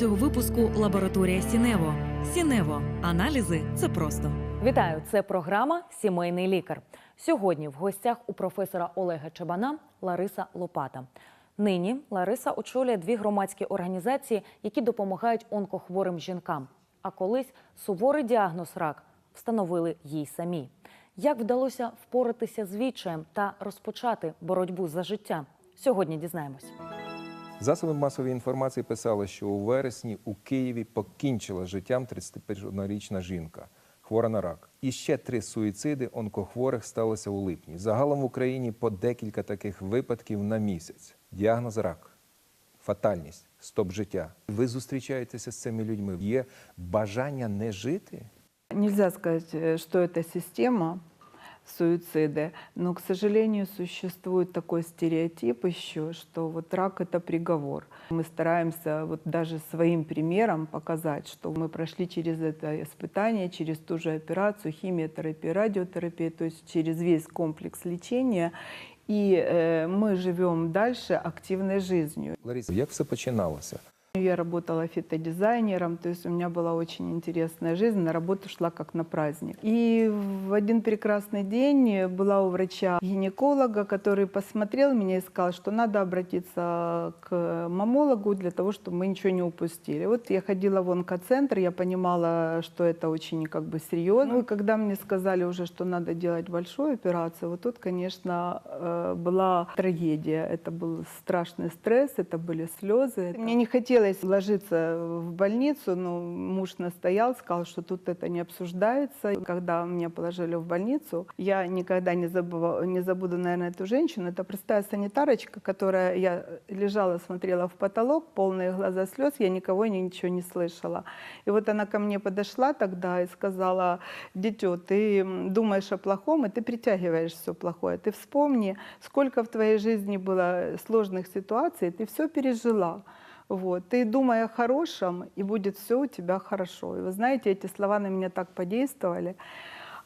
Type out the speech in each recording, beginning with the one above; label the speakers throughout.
Speaker 1: Цього випуску лабораторія Сінево. Сінево. Аналізи це просто.
Speaker 2: Вітаю! Це програма Сімейний лікар. Сьогодні в гостях у професора Олега Чабана Лариса Лопата. Нині Лариса очолює дві громадські організації, які допомагають онкохворим жінкам. А колись суворий діагноз рак встановили їй самі. Як вдалося впоратися з відчаєм та розпочати боротьбу за життя? Сьогодні дізнаємось.
Speaker 3: Засоби масової інформації писали, що у вересні у Києві покінчила життям 31-річна жінка, хвора на рак. І ще три суїциди онкохворих сталося у липні. Загалом в Україні по декілька таких випадків на місяць. Діагноз рак, фатальність, стоп життя. Ви зустрічаєтеся з цими людьми. Є бажання не жити.
Speaker 4: Нельзя сказать, э, что это система суициды, но, к сожалению, существует такой стереотип еще, что вот рак – это приговор. Мы стараемся вот даже своим примером показать, что мы прошли через это испытание, через ту же операцию, химиотерапию, радиотерапию, то есть через весь комплекс лечения, и э, мы живем дальше активной жизнью.
Speaker 3: Лариса, як все починалося?
Speaker 4: Я работала фитодизайнером, то есть у меня была очень интересная жизнь, на работу шла как на праздник. И в один прекрасный день была у врача-гинеколога, который посмотрел меня и сказал, что надо обратиться к мамологу для того, чтобы мы ничего не упустили. Вот я ходила в онкоцентр, я понимала, что это очень как бы серьезно. Ну и когда мне сказали уже, что надо делать большую операцию, вот тут, конечно, э, была трагедия. Это был страшный стресс, это были слезы. Мне не хотелось ложиться в больницу, но муж настоял, сказал, что тут это не обсуждается. Когда меня положили в больницу, я никогда не, забыла, не забуду, наверное, эту женщину. Это простая санитарочка, которая я лежала, смотрела в потолок, полные глаза слез, я никого ни- ничего не слышала. И вот она ко мне подошла тогда и сказала, дитё, ты думаешь о плохом, и ты притягиваешь все плохое. Ты вспомни, сколько в твоей жизни было сложных ситуаций, ты все пережила. Вот. Ты думай о хорошем, и будет все у тебя хорошо. И вы знаете, эти слова на меня так подействовали.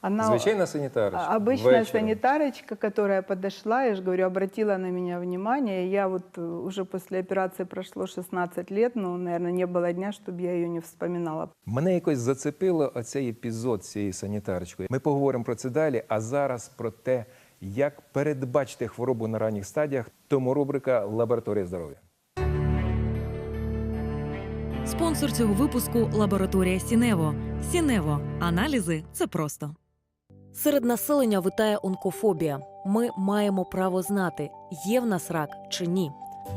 Speaker 4: Она,
Speaker 3: Звичайна санітарочка.
Speaker 4: а- Обычная
Speaker 3: вечором.
Speaker 4: санитарочка, которая подошла, я же говорю, обратила на меня внимание. Я вот э, уже после операции прошло 16 лет, но, наверное, не было дня, чтобы я ее не вспоминала.
Speaker 3: Мене якось зацепило оцей епізод з цією санітарочкою. Ми поговоримо про це далі, а зараз про те, як передбачити хворобу на ранніх стадіях, тому рубрика Лабораторія здоров'я.
Speaker 1: Спонсор цього випуску лабораторія Сінево. Сінево. Аналізи це просто.
Speaker 2: Серед населення витає онкофобія. Ми маємо право знати, є в нас рак чи ні.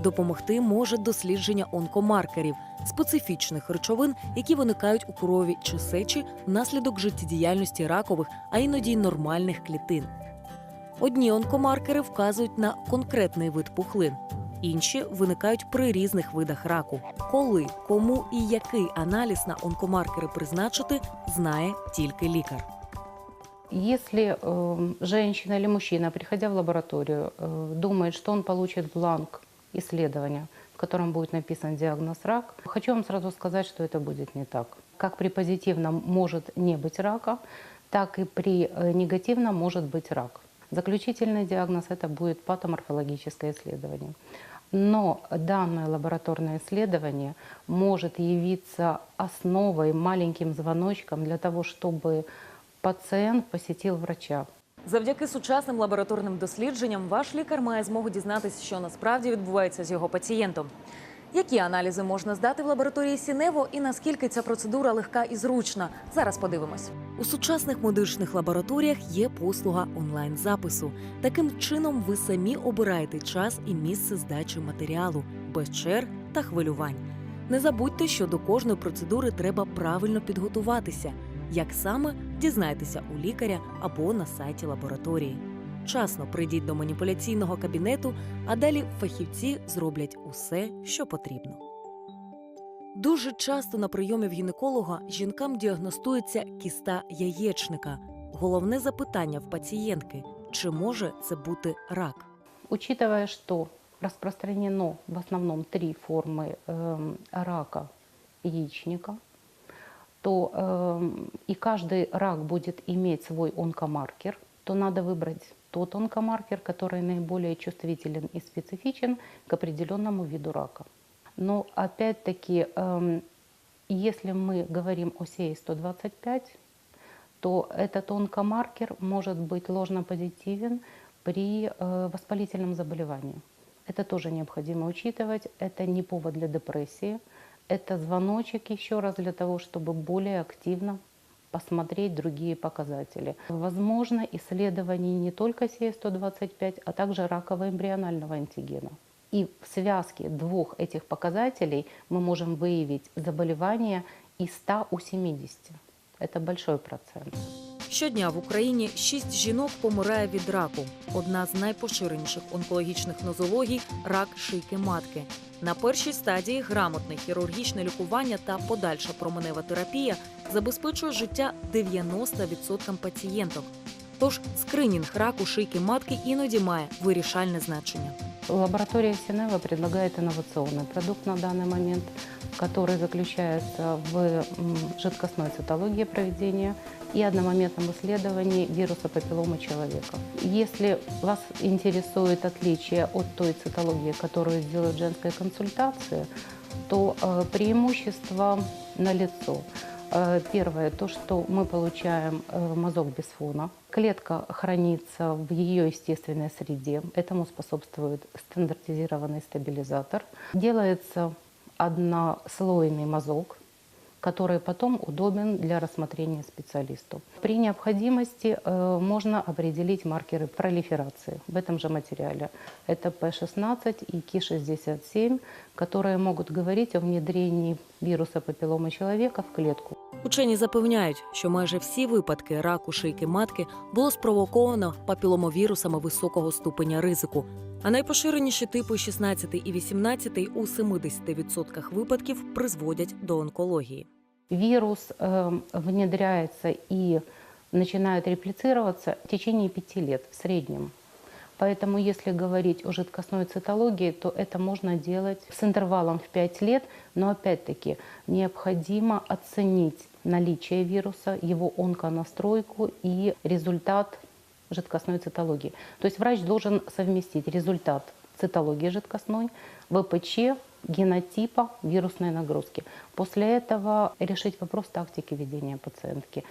Speaker 2: Допомогти може дослідження онкомаркерів, специфічних речовин, які виникають у крові чи сечі внаслідок життєдіяльності ракових, а іноді й нормальних клітин. Одні онкомаркери вказують на конкретний вид пухлин, інші виникають при різних видах раку. Коли, кому і який аналіз на онкомаркери призначити, знає тільки лікар.
Speaker 5: Если э, женщина или мужчина, приходя в лабораторию, э, думает, что он получит бланк исследования, в котором будет написан диагноз рак, хочу вам сразу сказать, что это будет не так. Как при позитивном может не быть рака, так и при э, негативном может быть рак. Заключительный диагноз это будет патоморфологическое исследование. Но данное лабораторное исследование может явиться основой, маленьким звоночком для того, чтобы пациент посетил врача.
Speaker 2: Завдяки сучасним лабораторним дослідженням ваш лікар має змогу дізнатися, що насправді відбувається з його пацієнтом. Які аналізи можна здати в лабораторії Сінево і наскільки ця процедура легка і зручна? Зараз подивимось. У сучасних медичних лабораторіях є послуга онлайн-запису. Таким чином ви самі обираєте час і місце здачі матеріалу без черг та хвилювань. Не забудьте, що до кожної процедури треба правильно підготуватися. Як саме дізнайтеся у лікаря або на сайті лабораторії Вчасно прийдіть до маніпуляційного кабінету, а далі фахівці зроблять усе, що потрібно. Дуже часто на прийомі в гінеколога жінкам діагностується кіста яєчника. Головне запитання в пацієнтки: чи може це бути рак?
Speaker 5: Учитывая, что распространено в основном три формы эм, рака яичника, то эм, и каждый рак будет иметь свой онкомаркер, то надо выбрать Тот онкомаркер, который наиболее чувствителен и специфичен к определенному виду рака. Но опять-таки, эм, если мы говорим о СЕИ-125, то этот онкомаркер может быть ложно-позитивен при э, воспалительном заболевании. Это тоже необходимо учитывать. Это не повод для депрессии. Это звоночек еще раз для того, чтобы более активно посмотреть другие показатели. Возможно исследование не только СЕ-125, а также раково-эмбрионального антигена. И в связке двух этих показателей мы можем выявить заболевания из 100 у 70. Это большой процент.
Speaker 2: Щодня в Україні 6 жінок помирає від раку. Одна з найпоширеніших онкологічних нозологій рак шийки матки. На першій стадії грамотне хірургічне лікування та подальша променева терапія забезпечує життя 90% пацієнток. Тож скринінг раку шийки матки іноді має вирішальне значення.
Speaker 5: Лаборатория Синева предлагает инновационный продукт на данный момент, который заключается в м, жидкостной цитологии проведения и одномоментном исследовании вируса папилломы человека. Если вас интересует отличие от той цитологии, которую сделают в женской консультации, то э, преимущество налицо. Э, Первое, то, что мы получаем э, мазок без фона. Клетка хранится в ее естественной среде. Этому способствует стандартизированный стабилизатор. Делается однослойный мазок, который потом удобен для рассмотрения специалисту. При необходимости э, можно определить маркеры пролиферации в этом же материале. Это P16 и Ki67, которые могут говорить о внедрении вируса папилломы человека в клетку.
Speaker 2: Учені запевняють, що майже всі випадки раку шийки матки було спровоковано папіломовірусами високого ступеня ризику. А найпоширеніші типи 16 і 18 у 70% випадків призводять до онкології.
Speaker 5: Вирус э, внедряется и начинает реплицироваться в течение пяти лет в среднем. Поэтому, если говорить о жидкостной цитологии, то это можно делать с интервалом в 5 лет, но опять-таки необходимо оценить наличие вируса, его онконастройку и результат жидкостной цитологии. То есть врач должен совместить результат цитологии жидкостной, ВПЧ, генотипа вирусной нагрузки. После этого решить вопрос тактики ведения пациентки.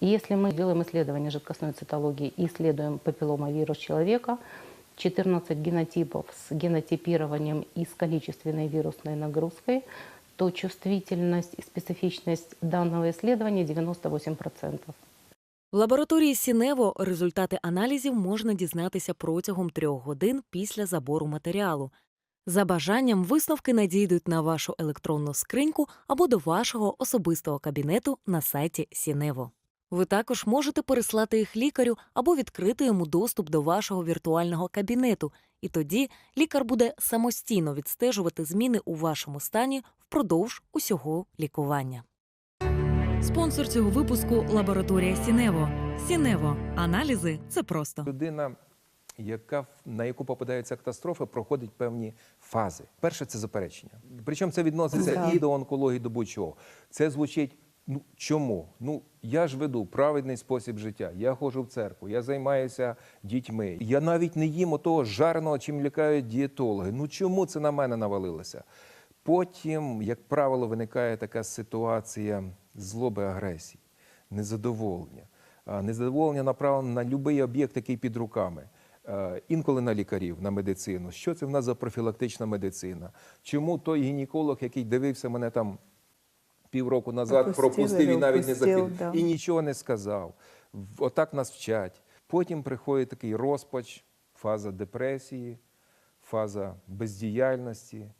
Speaker 5: Если мы делаем исследование жидкостной цитологии и исследуем папилломавирус человека, 14 генотипов с генотипированием и с количественной вирусной нагрузкой, то чувствительность и специфичность данного исследования 98%.
Speaker 2: В лабораторії Сінево результати аналізів можна дізнатися протягом трьох годин після забору матеріалу. За бажанням висновки надійдуть на вашу електронну скриньку або до вашого особистого кабінету на сайті Сінево. Ви також можете переслати їх лікарю або відкрити йому доступ до вашого віртуального кабінету, і тоді лікар буде самостійно відстежувати зміни у вашому стані впродовж усього лікування. Спонсор цього випуску лабораторія Сінево. Сінево. Аналізи це просто.
Speaker 3: Людина, яка, на яку попадаються катастрофи, проходить певні фази. Перше це заперечення. Причому це відноситься і до онкології, до будь-чого. Це звучить. Ну чому? Ну я ж веду праведний спосіб життя. Я ходжу в церкву, я займаюся дітьми. Я навіть не їм того жареного, чим лікають дієтологи. Ну чому це на мене навалилося? Потім, як правило, виникає така ситуація злоби агресії, незадоволення. Незадоволення направлено на будь-який об'єкт, який під руками. Е, Інколи на лікарів, на медицину. Що це в нас за профілактична медицина? Чому той гінеколог, який дивився мене там півроку назад,
Speaker 4: Пропустив
Speaker 3: пропустив і навіть не
Speaker 4: да.
Speaker 3: і нічого не сказав. Отак нас вчать. Потім приходить такий розпач, фаза депресії, фаза бездіяльності.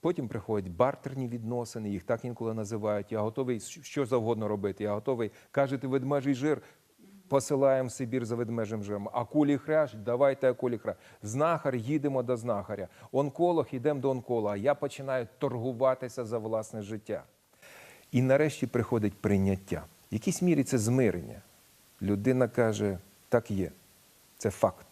Speaker 3: Потім приходять бартерні відносини, їх так інколи називають. Я готовий що завгодно робити. Я готовий, кажете, ведмежий жир. Посилаємо в Сибір за ведмежим жиром. Акулі хрящ, давайте акулі хрящ. Знахар, їдемо до знахаря. Онколог, йдемо до онколога. Я починаю торгуватися за власне життя. І нарешті приходить прийняття. В якійсь мірі це змирення. Людина каже, так є, це факт.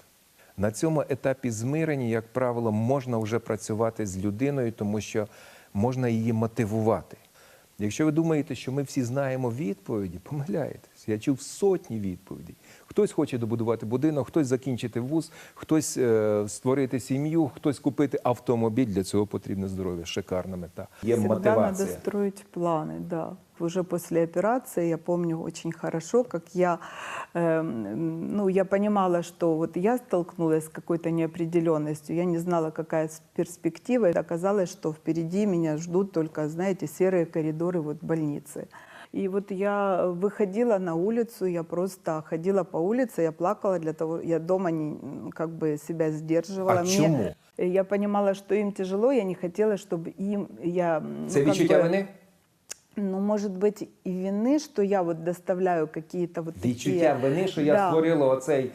Speaker 3: На цьому етапі змирення, як правило, можна вже працювати з людиною, тому що можна її мотивувати. Якщо ви думаєте, що ми всі знаємо відповіді, помиляєтесь. Я чув сотні відповідей. Хтось хоче добудувати будинок, хтось закінчити вуз, хтось е, створити сім'ю, хтось купити автомобіль. Для цього потрібне здоров'я. Шикарна мета. Є
Speaker 4: Всегда
Speaker 3: мотивація.
Speaker 4: надо строить планы, да. Уже после операции я помню очень хорошо, как я, эм, ну, я понимала, что вот я столкнулась с какой-то неопределенностью, я не знала, какая с- перспектива, и оказалось, что впереди меня ждут только, знаете, серые коридоры вот больницы. И вот я выходила на улицу, я просто ходила по улице, я плакала для того, я дома не, как бы себя сдерживала.
Speaker 3: А
Speaker 4: Мне-
Speaker 3: чому?
Speaker 4: я понимала, что им тяжело, я не хотела, чтобы им я... м,
Speaker 3: Це
Speaker 4: ну, как
Speaker 3: відчуття
Speaker 4: бы,
Speaker 3: вини?
Speaker 4: Ну, может быть, и вины, что я вот доставляю какие-то вот
Speaker 3: Відчуття
Speaker 4: такие...
Speaker 3: вини, що я
Speaker 4: Да.
Speaker 3: створила оцей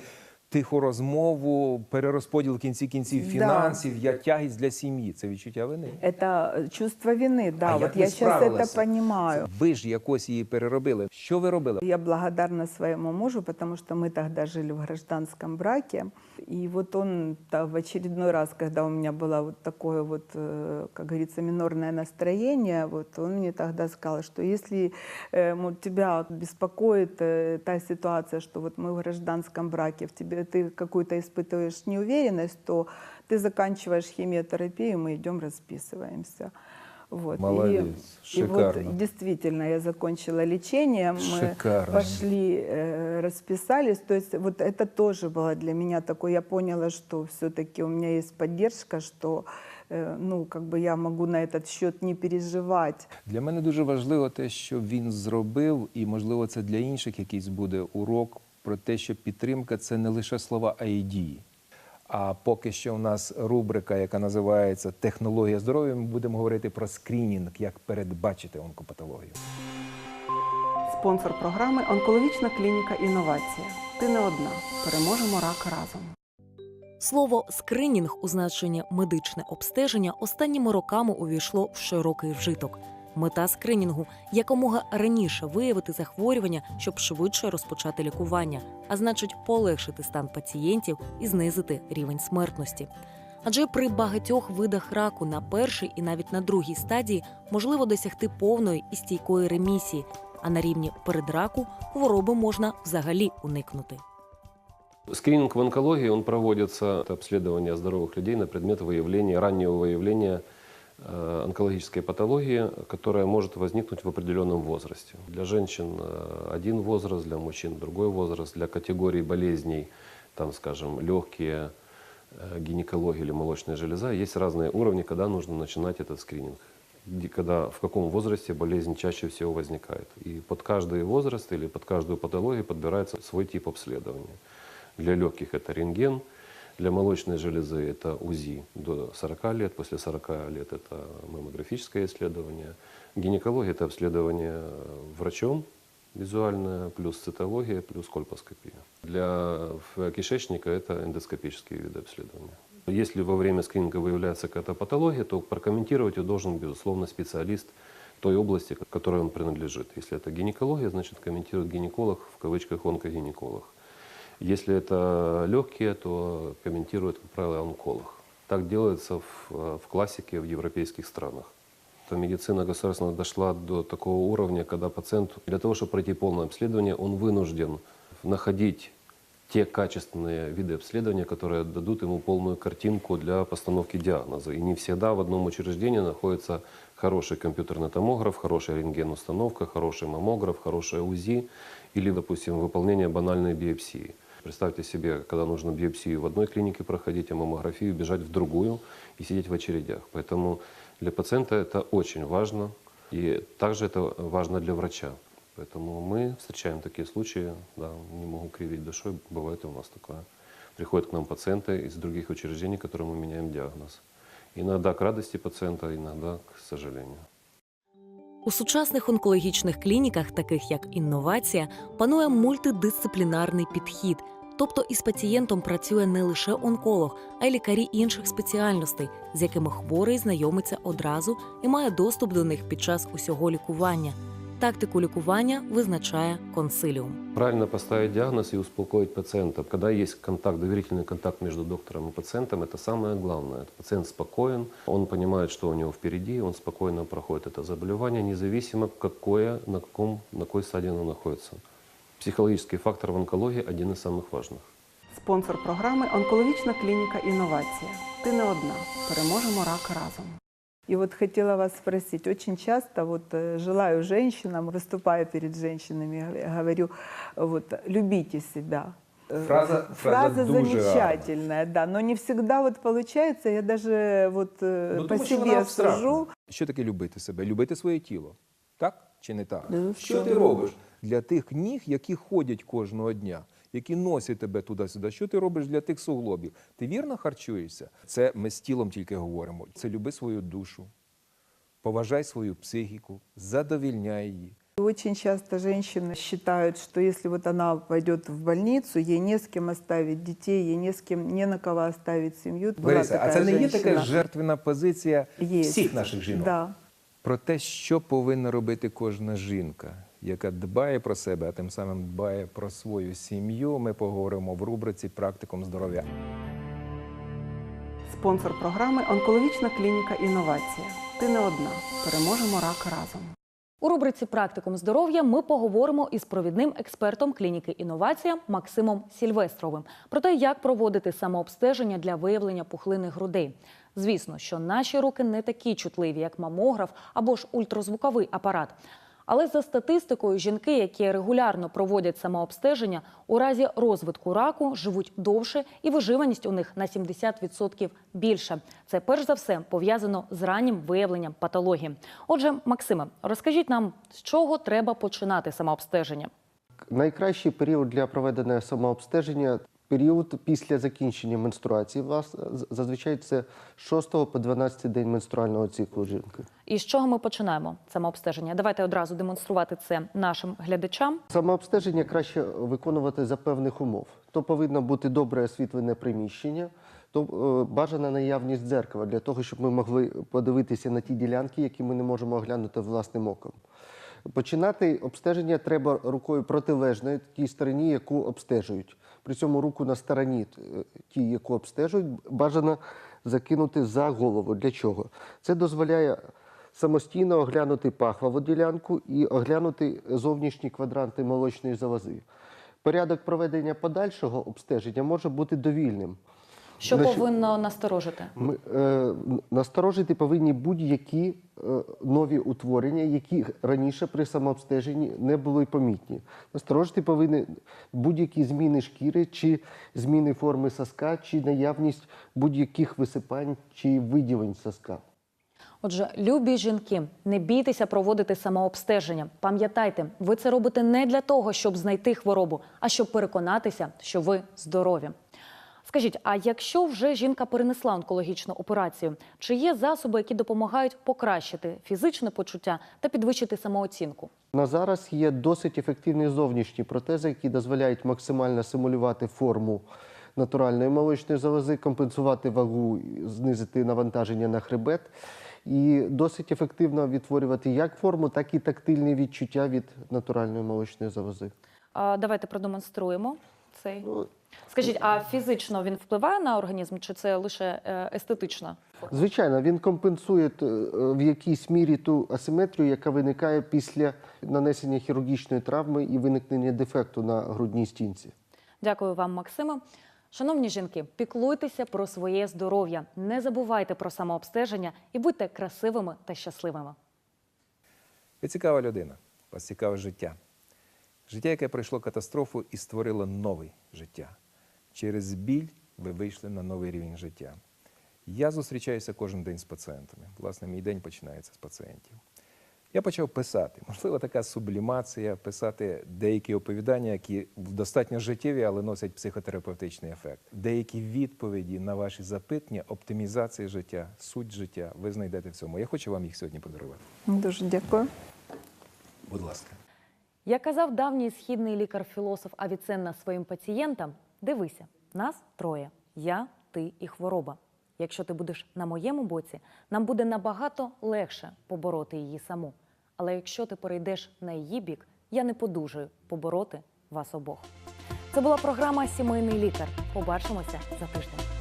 Speaker 3: тиху розмову, перерозподіл в кінці кінців
Speaker 4: Да.
Speaker 3: фінансів, я тягість для сім'ї. Це відчуття вини.
Speaker 4: Это чувство вины, да,
Speaker 3: А
Speaker 4: вот
Speaker 3: як
Speaker 4: я
Speaker 3: ви
Speaker 4: сейчас это
Speaker 3: справилися?
Speaker 4: понимаю.
Speaker 3: Ви ж якось її переробили. Що ви робили?
Speaker 4: Я благодарна своему мужу, потому что мы тогда жили в гражданском браке. И вот он та- в очередной раз, когда у меня было вот такое вот, э, как говорится, минорное настроение, вот он мне тогда сказал, что если э, мол, тебя беспокоит э, та ситуация, что вот мы в гражданском браке, в тебе ты какую-то испытываешь неуверенность, то ты заканчиваешь химиотерапию, мы идем расписываемся. Вот. И-
Speaker 3: Молодец,
Speaker 4: и вот
Speaker 3: шикарно.
Speaker 4: действительно я закончила лечение, мы
Speaker 3: Шикарно.
Speaker 4: пошли, э, расписались. То есть вот это тоже было для меня такое. Я поняла, что все-таки у меня есть поддержка, что э, ну как бы я могу на этот счет не переживать.
Speaker 3: Для мене дуже важливо те, що він зробив, і можливо це для інших якийсь буде урок про те, що підтримка це не лише слова, а й дії. А поки що у нас рубрика, яка називається Технологія здоров'я. Ми будемо говорити про скринінг, як передбачити онкопатологію.
Speaker 6: Спонсор програми Онкологічна клініка Інновація. Ти не одна. Переможемо рак разом.
Speaker 1: Слово скринінг у значенні медичне обстеження останніми роками увійшло в широкий вжиток. Мета скринінгу якомога раніше виявити захворювання, щоб швидше розпочати лікування, а значить, полегшити стан пацієнтів і знизити рівень смертності. Адже при багатьох видах раку на першій і навіть на другій стадії можливо досягти повної і стійкої ремісії, а на рівні передраку хвороби можна взагалі уникнути.
Speaker 7: Скрининг в онкологии, он проводится, это обследование здоровых людей на предмет выявления, раннего выявления э, Онкологической патологии, которая может возникнуть в определенном возрасте. Для женщин э, один возраст, для мужчин другой возраст, для категорий болезней, там, скажем, легкие, э, гинекология или молочная железа, есть разные уровни, когда нужно начинать этот скрининг. Когда, в каком возрасте болезнь чаще всего возникает. И под каждый возраст или под каждую патологию подбирается свой тип обследования. Для легких это рентген, для молочной железы это УЗИ до 40 лет, после 40 лет это маммографическое исследование. Гинекология это обследование врачом визуальное, плюс цитология, плюс кольпоскопия. Для в- кишечника это эндоскопические виды обследования. Если во время скрининга выявляется какая-то патология, то прокомментировать ее должен, безусловно, специалист той области, к которой он принадлежит. Если это гинекология, значит комментирует гинеколог, в кавычках онкогинеколог. Если это легкие, то комментирует, как правило, онколог. Так делается в, э, в классике в европейских странах. То медицина государственная дошла до такого уровня, когда пациент для того, чтобы пройти полное обследование, он вынужден находить те качественные виды обследования, которые дадут ему полную картинку для постановки диагноза. И не всегда в одном учреждении находится хороший компьютерный томограф, хорошая рентген-установка, хороший маммограф, хорошее УЗИ или, допустим, выполнение банальной биопсии. Представьте себе, когда нужно биопсию в одной клинике проходить, а маммографию бежать в другую и сидеть в очередях. Поэтому для пациента это очень важно, и также это важно для врача. Поэтому мы встречаем такие случаи, да, не могу кривить душой, бывает и у нас такое. Приходят к нам пациенты из других учреждений, которым мы меняем диагноз. Иногда к радости пациента, иногда к сожалению.
Speaker 1: У сучасних онкологічних клініках, таких як інновація, панує мультидисциплінарний підхід. Тобто із пацієнтом працює не лише онколог, а й лікарі інших спеціальностей, з якими хворий знайомиться одразу і має доступ до них під час усього лікування. Тактику лікування визначає консиліум.
Speaker 7: Правильно поставить диагноз и успокоить пациента. Когда есть контакт, доверительный контакт между доктором и пациентом, это самое главное. Это Пациент спокоен, он понимает, что у него впереди, он спокойно проходит это заболевание, независимо какое, на, каком, на какой стадии оно находится. Психологический фактор в онкологии один из самых важных.
Speaker 6: Спонсор програми Онкологічна клініка Інновація. Ти не одна. Переможемо рак разом.
Speaker 4: И вот хотела вас спросить, очень часто вот э, желаю женщинам, выступая перед женщинами, г- говорю, вот, любите себя. Э,
Speaker 3: Фраза- фраза дуже
Speaker 4: замечательная, да, но не всегда вот получается, я даже вот э,
Speaker 3: Ну,
Speaker 4: по
Speaker 3: тому що вона
Speaker 4: себе
Speaker 3: абстрактна.
Speaker 4: сужу.
Speaker 3: Що таке любити себе? Любити своє тіло. Так чи не так?
Speaker 4: Безусловно.
Speaker 3: Що ти робиш Для тих ніг, які ходять кожного дня, які носять тебе туди-сюди? Що ти робиш для тих суглобів? Ти вірно харчуєшся? Це ми з тілом тільки говоримо. Це люби свою душу, поважай свою психіку, задовільняй її.
Speaker 4: Очень часто женщины считают, что если вот она пойдет в больницу, ей не с кем оставить детей, ей не с кем, не на кого оставить семью.
Speaker 3: Лариса, а це не є така жертвена позиція
Speaker 4: Есть.
Speaker 3: всіх наших жінок?
Speaker 4: Да.
Speaker 3: Про те, що повинна робити кожна жінка, яка дбає про себе, а тим самим дбає про свою сім'ю, ми поговоримо в рубриці Практикум здоров'я.
Speaker 6: Спонсор програми Онкологічна клініка Інновація. Ти не одна. Переможемо рак разом.
Speaker 8: У рубриці Практикум здоров'я ми поговоримо із провідним експертом клініки інновація Максимом Сільвестровим про те, як проводити самообстеження для виявлення пухлини грудей. Звісно, що наші руки не такі чутливі, як мамограф або ж ультразвуковий апарат. Але за статистикою, жінки, які регулярно проводять самообстеження, у разі розвитку раку живуть довше, і виживаність у них на 70% більше. Це перш за все пов'язано з раннім виявленням патології. Отже, Максиме, розкажіть нам, з чого треба починати самообстеження?
Speaker 9: Найкращий період для проведення самообстеження період після закінчення менструації. Власне, зазвичай це з 6 по 12 день менструального циклу жінки.
Speaker 8: І з чого ми починаємо самообстеження? Давайте одразу демонструвати це нашим глядачам.
Speaker 9: Самообстеження краще виконувати за певних умов. То повинно бути добре освітлене приміщення, то е, бажана наявність дзеркала для того, щоб ми могли подивитися на ті ділянки, які ми не можемо оглянути власним оком. Починати обстеження треба рукою протилежної тій стороні, яку обстежують. При цьому руку на стороні ті, яку обстежують, бажано закинути за голову. Для чого? Це дозволяє самостійно оглянути пахвову ділянку і оглянути зовнішні квадранти молочної залози. Порядок проведення подальшого обстеження може бути довільним.
Speaker 8: Що
Speaker 9: Значить,
Speaker 8: повинно насторожити?
Speaker 9: Ми, е, насторожити повинні будь-які е, нові утворення, які раніше при самообстеженні не були помітні. Насторожити повинні будь-які зміни шкіри, чи зміни форми соска, чи наявність будь-яких висипань чи виділень соска.
Speaker 8: Отже, любі жінки, не бійтеся проводити самообстеження. Пам'ятайте, ви це робите не для того, щоб знайти хворобу, а щоб переконатися, що ви здорові. Скажіть, а якщо вже жінка перенесла онкологічну операцію, чи є засоби, які допомагають покращити фізичне почуття та підвищити самооцінку?
Speaker 9: На зараз є досить ефективні зовнішні протези, які дозволяють максимально симулювати форму натуральної молочної залози, компенсувати вагу, знизити навантаження на хребет. І досить ефективно відтворювати як форму, так і тактильні відчуття від натуральної молочної залози.
Speaker 8: Давайте продемонструємо цей.
Speaker 9: Ну,
Speaker 8: Скажіть, а фізично він впливає на організм, чи це лише е, естетично?
Speaker 9: Звичайно, він компенсує е, в якійсь мірі ту асиметрію, яка виникає після нанесення хірургічної травми і виникнення дефекту на грудній стінці.
Speaker 8: Дякую вам, Максиме. Шановні жінки, піклуйтеся про своє здоров'я, не забувайте про самообстеження і будьте красивими та щасливими.
Speaker 3: Ви цікава людина, вас цікаве життя. Життя, яке пройшло катастрофу і створило нове життя. Через біль ви вийшли на новий рівень життя. Я зустрічаюся кожен день з пацієнтами. Власне, мій день починається з пацієнтів. Я почав писати, можливо, така сублімація, писати деякі оповідання, які достатньо життєві, але носять психотерапевтичний ефект. Деякі відповіді на ваші запитання, оптимізації життя, суть життя ви знайдете в цьому. Я хочу вам їх сьогодні подарувати.
Speaker 4: Дуже дякую.
Speaker 3: Будь ласка.
Speaker 8: Як казав давній східний лікар-філософ Авіценна своїм пацієнтам, дивися, нас троє: я, ти і хвороба. Якщо ти будеш на моєму боці, нам буде набагато легше побороти її саму. Але якщо ти перейдеш на її бік, я не подужаю побороти вас обох. Це була програма Сімейний лікар. Побачимося за тиждень.